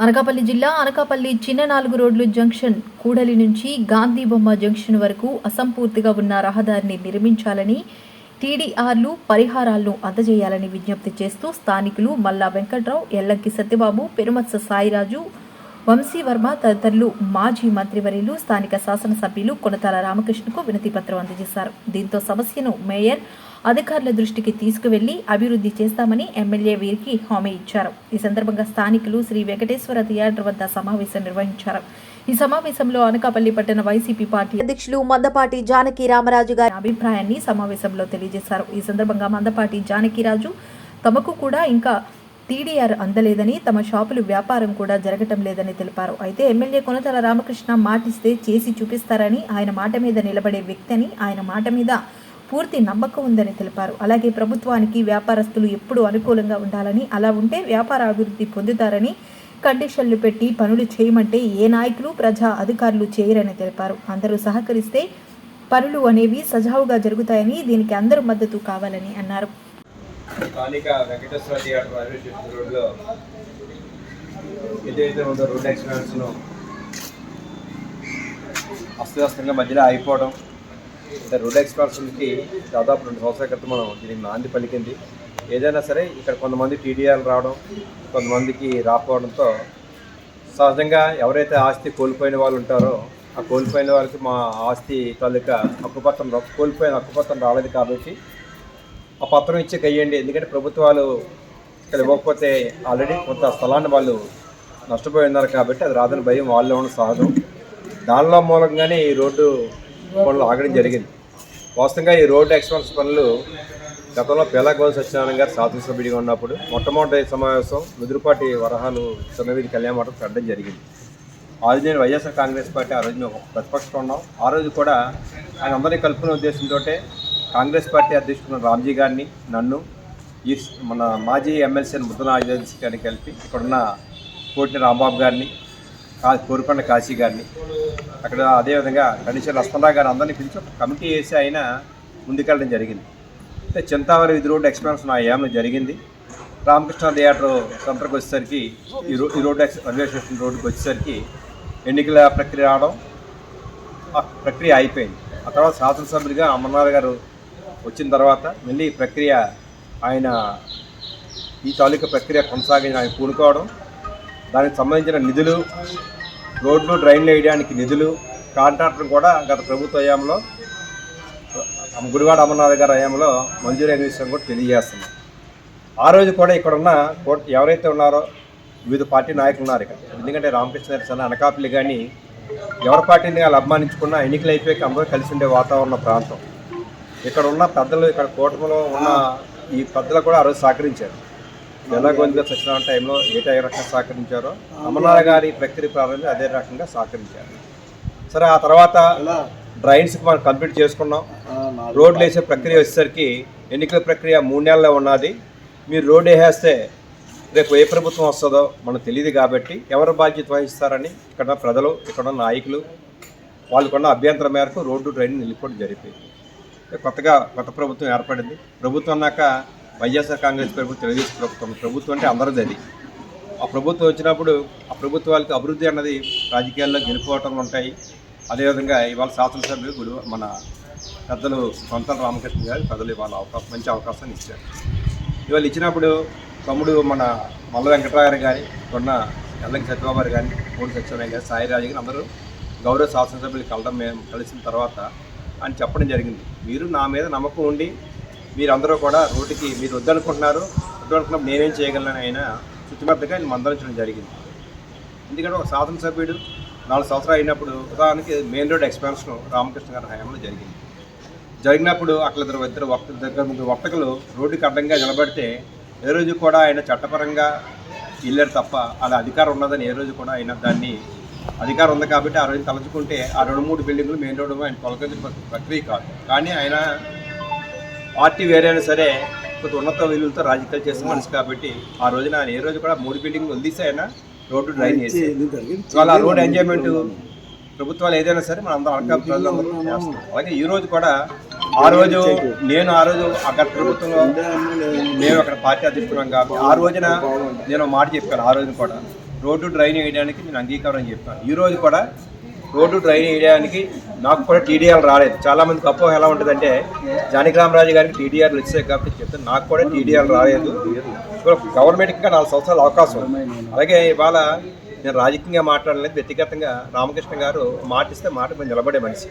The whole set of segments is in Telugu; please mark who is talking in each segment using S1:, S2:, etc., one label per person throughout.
S1: అనకాపల్లి జిల్లా అనకాపల్లి చిన్న నాలుగు రోడ్లు జంక్షన్ కూడలి నుంచి గాంధీ బొమ్మ జంక్షన్ వరకు అసంపూర్తిగా ఉన్న రహదారిని నిర్మించాలని టీడీఆర్లు పరిహారాలను అందజేయాలని విజ్ఞప్తి చేస్తూ స్థానికులు మల్లా వెంకట్రావు ఎల్లంకి సత్యబాబు పెరుమత్స సాయిరాజు వంశీవర్మ తదితరులు మాజీ మంత్రివర్యులు స్థానిక శాసనసభ్యులు కొనతాల రామకృష్ణకు వినతిపత్రం అందజేశారు. దీంతో సమస్యను మేయర్ అధికారుల దృష్టికి తీసుకువెళ్ళి అభివృద్ధి చేస్తామని ఎమ్మెల్యే వీరికి హామీ ఇచ్చారు. ఈ సందర్భంగా స్థానికులు శ్రీ వెంకటేశ్వర థియేటర్ వద్ద సమావేశం నిర్వహించారు. ఈ సమావేశంలో అనకాపల్లి పట్టణ వైసీపీ పార్టీ అధ్యక్షులు మందపాటి జానకి రామరాజు గారి అభిప్రాయాన్ని సమావేశంలో తెలియజేశారు. ఈ సందర్భంగా మందపాటి జానకిరాజు తమకు కూడా ఇంకా టీడీఆర్ అందలేదని తమ షాపులు వ్యాపారం కూడా జరగటం లేదని తెలిపారు. అయితే ఎమ్మెల్యే కొనతల రామకృష్ణ మాటిస్తే చేసి చూపిస్తారని ఆయన మాట మీద నిలబడే వ్యక్తి అని ఆయన మాట మీద పూర్తి నమ్మకం ఉందని తెలిపారు. అలాగే ప్రభుత్వానికి వ్యాపారస్తులు ఎప్పుడూ అనుకూలంగా ఉండాలని అలా ఉంటే వ్యాపార అభివృద్ధి పొందుతారని కండిషన్లు పెట్టి పనులు చేయమంటే ఏ నాయకులు ప్రజా అధికారులు చేయరని తెలిపారు. అందరూ సహకరిస్తే పనులు అనేవి సజావుగా జరుగుతాయని దీనికి అందరూ మద్దతు కావాలని అన్నారు.
S2: స్థానిక వెంకటేశ్వర థియేటర్ రైల్వే స్టేషన్ రోడ్లో ఏదైతే ఉందో రోడ్ యాక్సిడెంట్స్ను అస్తవ్యస్తంగా మధ్యలో ఆగిపోవడం అంటే రోడ్ ఎక్స్పెన్షన్కి దాదాపు రెండు సంవత్సరాల క్రితం మనం దీనికి నాంది పలికింది. ఏదైనా సరే ఇక్కడ కొంతమంది టీడీఆర్లు రావడం కొంతమందికి రాకపోవడంతో సహజంగా ఎవరైతే ఆస్తి కోల్పోయిన వాళ్ళు ఉంటారో ఆ కోల్పోయిన వాళ్ళకి మా ఆస్తి తాలూకా హక్కుపత్రం కోల్పోయిన హక్కుపత్రం రాలేదు కాబట్టి ఆ పత్రం ఇచ్చి కయ్యండి ఎందుకంటే ప్రభుత్వాలు ఇక్కడ ఇవ్వకపోతే ఆల్రెడీ కొంత స్థలాన్ని వాళ్ళు నష్టపోయి ఉన్నారు కాబట్టి అది రాదని భయం వాళ్ళు ఉన్న సహజం. దానిలో మూలంగానే ఈ రోడ్డు పనులు ఆగడం జరిగింది. వాస్తవంగా ఈ రోడ్డు ఎక్స్పెన్స్ పనులు గతంలో పేలాగోల్ సత్యనారాయణ గారు శాసనసభ్యుడిగా ఉన్నప్పుడు మొట్టమొదటి సమావేశం ముదురుపాటి వరహాలు చిన్నవీధి కళ్యాణ మఠం పెట్టడం జరిగింది. ఆ రోజు నేను వైఎస్ఆర్ కాంగ్రెస్ పార్టీ ఆ రోజు మేము ప్రతిపక్షంలో ఉన్నాం. ఆ రోజు కూడా ఆయన అందరినీ కలుపుకునే ఉద్దేశంతో కాంగ్రెస్ పార్టీ అధ్యక్షుడు రామ్జీ గారిని నన్ను ఈ మన మాజీ ఎమ్మెల్సీ ముద్దనాజీ గారిని కలిపి ఇక్కడున్న కోటిని రాంబాబు గారిని కా కోరుకొండ కాశీ గారిని అక్కడ అదేవిధంగా గణేశ్వర లక్ష్మణరావు గారు అందరినీ పిలిచి ఒక కమిటీ వేసి ఆయన ముందుకెళ్ళడం జరిగింది. అంటే చింతావరి విధి రోడ్డు ఎక్స్పెన్షన్ ఆ ఏమైనా జరిగింది. రామకృష్ణ థియేటర్ సెంటర్కి వచ్చేసరికి ఈ రో ఈ రోడ్డు రైల్వే స్టేషన్ రోడ్డుకి వచ్చేసరికి ఎన్నికల ప్రక్రియ రావడం ఆ ప్రక్రియ అయిపోయింది. ఆ తర్వాత శాసనసభ్యులుగా అమర్నాథ్ గారు వచ్చిన తర్వాత మళ్ళీ ఈ ప్రక్రియ ఆయన ఈ తాలూకా ప్రక్రియ కొనసాగించి ఆయన పూనుకోవడం దానికి సంబంధించిన నిధులు రోడ్లు డ్రైన్లు వేయడానికి నిధులు కాంట్రాక్టర్ కూడా గత ప్రభుత్వ హయాంలో గుడివాడ అమర్నాథ్ గారి హయాంలో మంజూరైన విషయం కూడా తెలియజేస్తున్నాం. ఆ రోజు కూడా ఇక్కడ ఉన్న ఎవరైతే ఉన్నారో వివిధ పార్టీ నాయకులు ఉన్నారు ఇక్కడ. ఎందుకంటే రామకృష్ణ సన్న అనకాపల్లి కానీ ఎవరి పార్టీని వాళ్ళు అభిమానించుకున్నా ఎన్నికలు అయిపోయాక అందరూ కలిసి ఉండే వాతావరణ ప్రాంతం. ఇక్కడ ఉన్న పెద్దలు ఇక్కడ కూటమిలో ఉన్న ఈ పెద్దలు కూడా ఆ రోజు సహకరించారు. ఎలా గోవింద సత్యనారాయణ టైంలో ఏ రకంగా సహకరించారో అమర్నాథ్ గారి ప్రక్రియ ప్రారంభం అదే రకంగా సహకరించారు. సరే ఆ తర్వాత డ్రైన్స్కి మనం కంప్లీట్ చేసుకున్నాం. రోడ్లు వేసే ప్రక్రియ వచ్చేసరికి ఎన్నికల ప్రక్రియ మూడు నెలల్లో ఉన్నది. మీరు రోడ్ వేసేస్తే రేపు ఏ ప్రభుత్వం వస్తుందో మనకు తెలియదు కాబట్టి ఎవరు బాధ్యత వహిస్తారని ఇక్కడ ప్రజలు ఇక్కడ ఉన్న నాయకులు వాళ్ళకున్న అభ్యంతరం మేరకు రోడ్డు డ్రైన్ నిలిపోవడం జరిగింది. కొత్తగా కొత్త ప్రభుత్వం ఏర్పడింది. ప్రభుత్వం అన్నాక వైఎస్ఆర్ కాంగ్రెస్ ప్రభుత్వం తెలుగుదేశం ప్రభుత్వం ప్రభుత్వం అంటే అందరిది అది. ఆ ప్రభుత్వం వచ్చినప్పుడు ఆ ప్రభుత్వాలకు అభివృద్ధి అన్నది రాజకీయాల్లో గెలుపోవటం ఉంటాయి. అదేవిధంగా ఇవాళ శాసనసభ్యులు గుడి మన పెద్దలు సొంతం రామకృష్ణ గారు ప్రజలు ఇవాళ అవకాశం మంచి అవకాశాన్ని ఇచ్చారు. ఇవాళ ఇచ్చినప్పుడు తమ్ముడు మన మల్ల వెంకటరావు గారి కొన్న ఎల్లంకి సత్యబాబు గారు కానీ కోడి సత్యనారాయణ గారు సాయిరాజు గారు అందరూ గౌరవ శాసనసభ్యులు కలడం మేము కలిసిన తర్వాత అని చెప్పడం జరిగింది. మీరు నా మీద నమ్మకం ఉండి మీరందరూ కూడా రోడ్డుకి మీరు వద్దనుకుంటున్నారు. వద్దనుకున్నప్పుడు నేనేం చేయగలను అయినా చుట్టుపక్కలగా ఆయన మందలించడం జరిగింది. ఎందుకంటే ఒక శాసనసభ్యుడు నాలుగు సంవత్సరాలు అయినప్పుడు ఉదాహరణకి మెయిన్ రోడ్ ఎక్స్పాన్షన్ రామకృష్ణ గారి హయాంలో జరిగింది. జరిగినప్పుడు అక్కడ ఇద్దరు ఇద్దరు వర్త దగ్గర ముగ్గురు వర్తకులు రోడ్డుకి అడ్డంగా నిలబడితే ఏ రోజు కూడా ఆయన చట్టపరంగా వెళ్ళారు తప్ప అలా అధికారం ఉన్నదని ఏ రోజు కూడా ఆయన దాన్ని అధికారం ఉంది కాబట్టి ఆ రోజు తలుచుకుంటే ఆ రెండు మూడు బిల్డింగులు మెయిన్ రోడ్డు ఆయన తొలగించిన ప్ర- ప్రక్రియ కాదు. కానీ ఆయన పార్టీ వేరైనా సరే కొంత ఉన్నత విలువలతో రాజకీయాలు చేసిన మనిషి కాబట్టి ఆ రోజున ఆయన ఏ రోజు కూడా మూడు బిల్డింగ్లు వదిలేసి ఆయన రోడ్డు డ్రైన్ చేసి ఇవాళ ఆ రోడ్ ఎంజాయ్మెంట్ ప్రభుత్వాలు ఏదైనా సరే మన అందరం అనకాపల్లి అలాగే ఈ రోజు కూడా ఆ రోజు నేను ఆ రోజు అక్కడ ప్రభుత్వంలో మేము అక్కడ పార్టీ అధ్యక్షున్నాం కాబట్టి ఆ రోజున నేను మాట చెప్పాను. ఆ రోజున కూడా రోడ్డు డ్రైన్ వేయడానికి నేను అంగీకారం చెప్పాను ఈరోజు కూడా రోడ్డు డ్రైన్ వేయడానికి నాకు కూడా టీడీఆర్ రాలేదు. చాలామంది అపోహ ఎలా ఉంటుందంటే జానకిరామరాజు గారికి టీడీఆర్లు వచ్చాయి కాబట్టి చెప్తాను నాకు కూడా టీడీఆర్ రాలేదు. గవర్నమెంట్కి ఇంకా నాలుగు సంవత్సరాల అవకాశం ఉంది. అలాగే ఇవాళ నేను రాజకీయంగా మాట్లాడలేదు వ్యక్తిగతంగా రామకృష్ణ గారు మాటిస్తే మాట మీద నిలబడే మనిషి.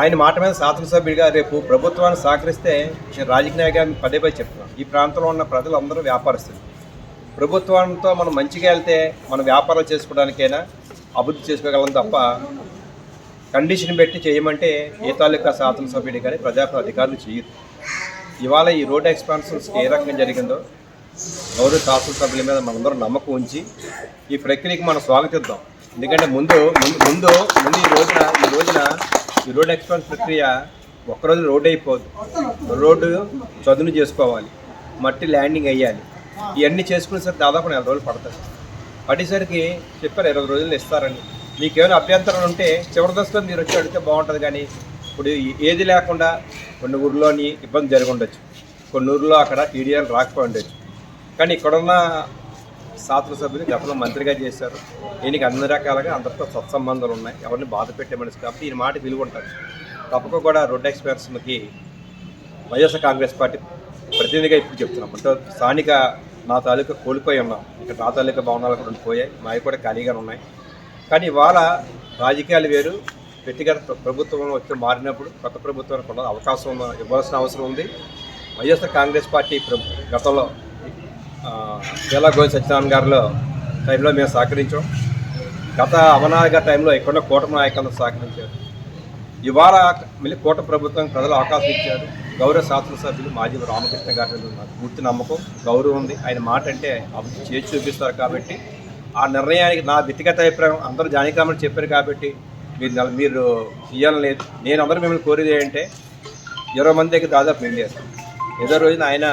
S2: ఆయన మాట మీద శాసనసభ్యుడిగా రేపు ప్రభుత్వాన్ని సహకరిస్తే నేను రాజకీయ నాయకుడిని పదే పదే చెప్తున్నాను. ఈ ప్రాంతంలో ఉన్న ప్రజలందరూ వ్యాపారస్తులు. ప్రభుత్వంతో మనం మంచిగా వెళ్తే మనం వ్యాపారాలు చేసుకోవడానికైనా అభివృద్ధి చేసుకోగలం తప్ప కండిషన్ పెట్టి చేయమంటే ఏ తాలూకా శాసనసభ్యుడి కానీ ప్రజాప్రతినిధి అధికారులు చేయరు. ఇవాళ ఈ రోడ్ ఎక్స్పాన్షన్స్ ఏ రకంగా జరిగిందో గౌరవ శాసనసభ్యుల మీద మనందరం నమ్మకం ఉంచి ఈ ప్రక్రియకి మనం స్వాగతిద్దాం. ఎందుకంటే ముందు ముందు ముందు ముందు ఈ రోజున ఈ రోజున ఈ రోడ్ ఎక్స్పాన్స్ ప్రక్రియ ఒక్కరోజు రోడ్ అయిపోదు. రోడ్డు చదును చేసుకోవాలి. మట్టి ల్యాండింగ్ అయ్యాలి. ఇవన్నీ చేసుకునేసరికి దాదాపు నెల రోజులు పడుతుంది పడేసరికి చెప్పారు ఇరవై రోజులు ఇస్తారని. మీకు ఏమైనా అభ్యంతరాలు ఉంటే చివరి దశలో మీరు వచ్చి అడిగితే బాగుంటుంది కానీ ఇప్పుడు ఏది లేకుండా కొన్ని ఊర్లోని ఇబ్బంది జరిగి ఉండొచ్చు. కొన్ని ఊర్లో అక్కడ టీడీఆర్ రాకపోయి ఉండొచ్చు. కానీ ఇక్కడున్న శాసనసభ్యులు గతంలో మంత్రిగా చేశారు. దీనికి అన్ని రకాలుగా అందరితో సత్సంబంధాలు ఉన్నాయి. ఎవరిని బాధ పెట్టే మనిషి కాబట్టి ఈ మాట విలువ ఉంటారు తప్పక కూడా రోడ్ ఎక్స్ప్రెస్కి వైఎస్ఆర్ కాంగ్రెస్ పార్టీ ప్రతినిధిగా ఇప్పుడు చెప్తున్నాం. అంటే స్థానిక నా తాలూకా కోల్పోయి ఉన్నాం. ఇక్కడ నా తాలూకా భవనాలు కూడా పోయాయి మావి కూడా ఖాళీగా ఉన్నాయి. కానీ ఇవాళ రాజకీయాలు వేరు. వ్యక్తిగత ప్రభుత్వంలో ప్రభుత్వం వచ్చి మారినప్పుడు కొత్త ప్రభుత్వానికి కూడా అవకాశం ఇవ్వాల్సిన అవసరం ఉంది. వైఎస్ఆర్ కాంగ్రెస్ పార్టీ గతంలో కేలా గోవింద్ సత్యనారాయణ గారిలో టైంలో మేము సహకరించాం. గత అవనాయక టైంలో ఎక్కడో కూటమి నాయకులు సహకరించారు. ఇవాళ మళ్ళీ కూట ప్రభుత్వం ప్రజలు అవకాశం ఇచ్చారు. గౌరవ శాసనసభ్యులు మాజీ రామకృష్ణ గారి నాకు పూర్తి నమ్మకం గౌరవం ఉంది. ఆయన మాట అంటే అభివృద్ధి చేసి చూపిస్తారు కాబట్టి ఆ నిర్ణయానికి నా వ్యక్తిగత అభిప్రాయం అందరూ జానికామని చెప్పారు కాబట్టి మీరు మీరు ఇవ్వాలని లేదు. నేను అందరూ మిమ్మల్ని కోరేది ఏంటంటే ఇరవై మంది దగ్గర దాదాపు మేము ఏదో రోజున ఆయన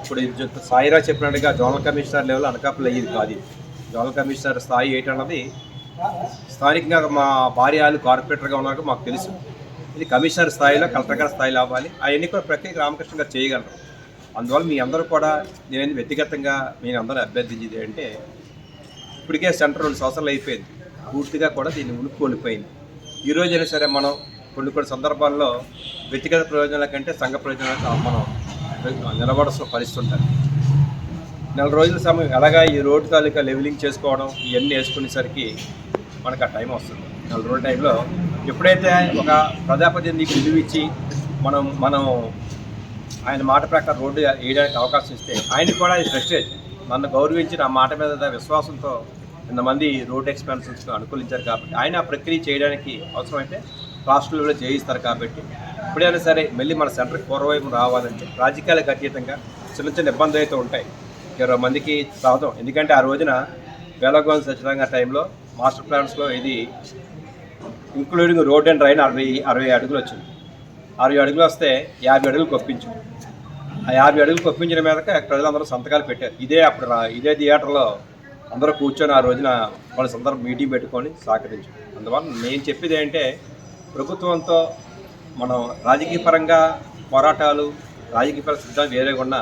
S2: ఇప్పుడు సాయిరా చెప్పినట్టుగా జోనల్ కమిషనర్ లెవెల్ అనకాపల్లి అయ్యేది కాదు జోనల్ కమిషనర్ స్థాయి ఏంటన్నది స్థానికంగా మా భార్యలు కార్పొరేటర్గా ఉన్నాక మాకు తెలుసు. ఇది కమిషనర్ స్థాయిలో కలెక్టర్ గారి స్థాయిలో అవ్వాలి. అవన్నీ కూడా ప్రక్రియ రామకృష్ణ గారు చేయగలరు. అందువల్ల మీ అందరూ కూడా నేను వ్యక్తిగతంగా నేను అందరూ అభ్యర్థించేది అంటే ఇప్పటికే సెంటర్ రెండు సంవత్సరాలు అయిపోయింది. పూర్తిగా కూడా దీన్ని ఉనికి కోల్పోయింది. ఈ రోజైనా సరే మనం కొన్ని కొన్ని సందర్భాల్లో వ్యక్తిగత ప్రయోజనాల కంటే సంఘ ప్రయోజనాలకు మనం నిలబడాల్సిన పరిస్థితి ఉంటుంది. నెల రోజుల సమయం ఎలాగా ఈ రోడ్డు తాలూకా లెవెలింగ్ చేసుకోవడం ఇవన్నీ వేసుకునేసరికి మనకు ఆ టైం వస్తుంది. నెల రోజుల టైంలో ఎప్పుడైతే ఒక ప్రజాప్రతినిధికి విలువ ఇచ్చి మనం మనం ఆయన మాట ప్రకారం రోడ్డు వేయడానికి అవకాశం ఇస్తే ఆయనకు కూడా ఇది ప్రెస్టేజ్ నన్ను గౌరవించి నా మాట మీద విశ్వాసంతో ఇంతమంది రోడ్ ఎక్స్పెన్షన్స్ అనుకూలించారు కాబట్టి ఆయన ఆ ప్రక్రియ చేయడానికి అవసరమైతే రాష్ట్రంలో చేయిస్తారు కాబట్టి ఎప్పుడైనా సరే మళ్ళీ మన సెంటర్కి పూర్వవైపు రావాలంటే రాజకీయాలకు అతీతంగా చిన్న చిన్న ఇబ్బందులు అయితే ఉంటాయి. ఇరవై మందికి సాధం ఎందుకంటే ఆ రోజున వేలగోన్ సత్యనారాయణ టైంలో మాస్టర్ ప్లాన్స్లో ఇది ఇంక్లూడింగ్ రోడ్ అండ్ రైన్ అరవై అరవై అడుగులు వచ్చింది. అరవై అడుగులు వస్తే యాభై అడుగులు కొప్పించు. ఆ యాభై అడుగులు కొప్పించిన మీదక ప్రజలందరూ సంతకాలు పెట్టారు. ఇదే అప్పుడు రా- ఇదే థియేటర్లో అందరూ కూర్చొని ఆ రోజున వాళ్ళ సందర్భం మీటింగ్ పెట్టుకొని సహకరించు. అందువల్ల నేను చెప్పేది ఏంటంటే ప్రభుత్వంతో మనం రాజకీయ పరంగా పోరాటాలు రాజకీయ పర సిద్ధాలు వేరేగా ఉన్న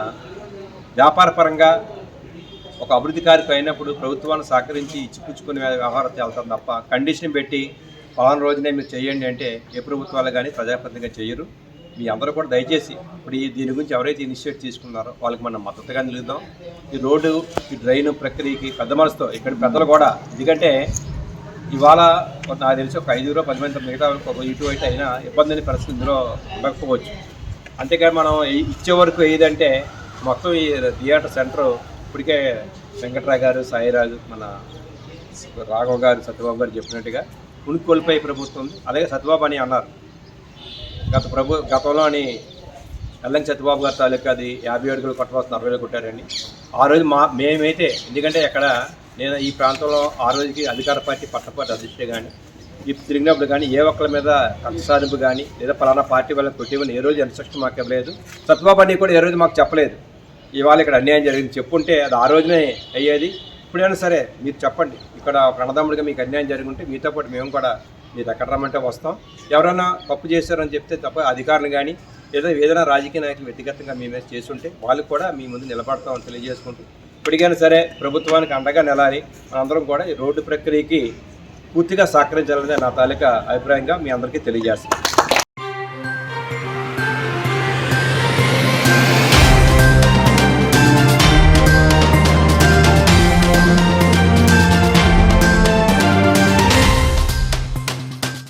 S2: వ్యాపార పరంగా ఒక అభివృద్ధి కార్యక్రమం అయినప్పుడు ప్రభుత్వాన్ని సహకరించి ఇచ్చిపుచ్చుకునే వ్యవహారం వెళ్తాం తప్ప కండిషన్ పెట్టి పలానా రోజునే మీరు చేయండి అంటే ఏ ప్రభుత్వాలు కానీ ప్రజాప్రతిగా చేయరు. మీ అందరూ కూడా దయచేసి ఇప్పుడు ఈ దీని గురించి ఎవరైతే ఇనిషియేట్ తీసుకున్నారో వాళ్ళకి మనం మద్దతుగా నిలుద్దాం. ఈ రోడ్డు ఈ డ్రైన్ ప్రక్రియకి పెద్ద మనసుతో ఇక్కడ పెద్దలు కూడా ఎందుకంటే ఇవాళ నాకు తెలిసి ఒక ఐదుగురో పది మంది మిగతా ఇటు అయితే అయినా ఇబ్బంది అనే పరిస్థితి ఇందులో ఉండకపోవచ్చు. అంతేకాని మనం ఇచ్చే వరకు ఏదంటే మొత్తం ఈ థియేటర్ సెంటర్ ఇప్పటికే వెంకట్రావు గారు సాయిరాజు మన రాఘవ గారు సత్యబాబు గారు చెప్పినట్టుగా ఉనికి ప్రభుత్వం ఉంది అలాగే సత్యబాబు అని అన్నారు. గత ప్రభు గతంలో అని ఎల్లం సత్యబాబు గారి తాలూకా అది యాభై అడుగులు కొట్టవలసిన అరవై వేలు కొట్టారండి ఆ రోజు మా మేమైతే ఎందుకంటే అక్కడ నేను ఈ ప్రాంతంలో ఆ రోజుకి అధికార పార్టీ పట్టపాటి అధ్యక్షుడు కానీ ఈ తిరిగినప్పుడు కానీ ఏ ఒక్కరి మీద కక్ష సాధింపు కానీ లేదా పలానా పార్టీ వాళ్ళకి కొట్టేవని ఏ రోజు ఇన్స్ట్రక్షన్ మాకు ఇవ్వలేదు. సత్యబాబు అని కూడా ఏ రోజు మాకు చెప్పలేదు. ఇవాళ ఇక్కడ అన్యాయం జరిగింది. చెప్పుంటే అది ఆ రోజునే అయ్యేది. ఎప్పుడైనా సరే మీరు చెప్పండి. ఇక్కడ ఒక అన్నదమ్ముడిగా మీకు అన్యాయం జరుగుంటే మీతో పాటు మేము కూడా మీరు ఎక్కడ రమ్మంటే వస్తాం. ఎవరైనా తప్పు చేశారని చెప్తే తప్ప అధికారులు కానీ లేదా ఏదైనా రాజకీయ నాయకులు వ్యక్తిగతంగా మీ మీద చేస్తుంటే వాళ్ళు కూడా మీ ముందు నిలబడతామని తెలియజేసుకుంటూ ఇప్పటికైనా సరే ప్రభుత్వానికి అండగా నిలాలి. మనందరం కూడా ఈ రోడ్డు ప్రక్రియకి పూర్తిగా సహకరించాలనే నా తాలూకా అభిప్రాయంగా మీ అందరికీ తెలియజేస్తాను